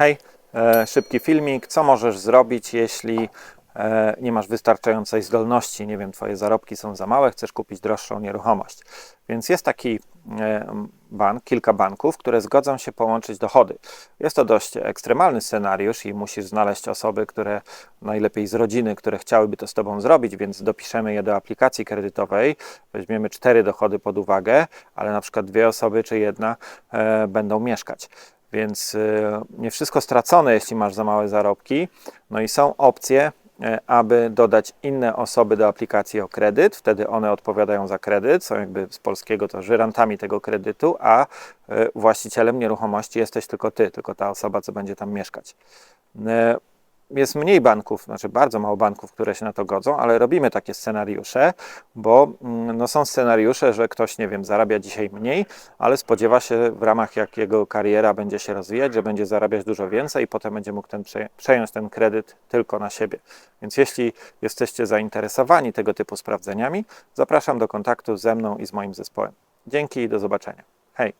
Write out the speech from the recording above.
Hej, e, szybki filmik. Co możesz zrobić, jeśli e, nie masz wystarczającej zdolności? Nie wiem, twoje zarobki są za małe, chcesz kupić droższą nieruchomość. Więc jest taki e, bank, kilka banków, które zgodzą się połączyć dochody. Jest to dość ekstremalny scenariusz i musisz znaleźć osoby, które najlepiej z rodziny, które chciałyby to z tobą zrobić, więc dopiszemy je do aplikacji kredytowej. Weźmiemy cztery dochody pod uwagę, ale na przykład dwie osoby czy jedna będą mieszkać. Więc y, nie wszystko stracone, jeśli masz za małe zarobki. No i są opcje, e, aby dodać inne osoby do aplikacji o kredyt. Wtedy one odpowiadają za kredyt, są jakby z polskiego to żyrantami tego kredytu, a e, właścicielem nieruchomości jesteś tylko ty, tylko ta osoba, co będzie tam mieszkać. Jest mniej banków, znaczy bardzo mało banków, które się na to godzą, ale robimy takie scenariusze, bo mm, no, są scenariusze, że ktoś, nie wiem, zarabia dzisiaj mniej, ale spodziewa się w ramach jak jego kariera będzie się rozwijać, że będzie zarabiać dużo więcej i potem będzie mógł ten, prze- przejąć ten kredyt tylko na siebie. Więc jeśli jesteście zainteresowani tego typu sprawdzeniami, zapraszam do kontaktu ze mną i z moim zespołem. Dzięki i do zobaczenia. Hej!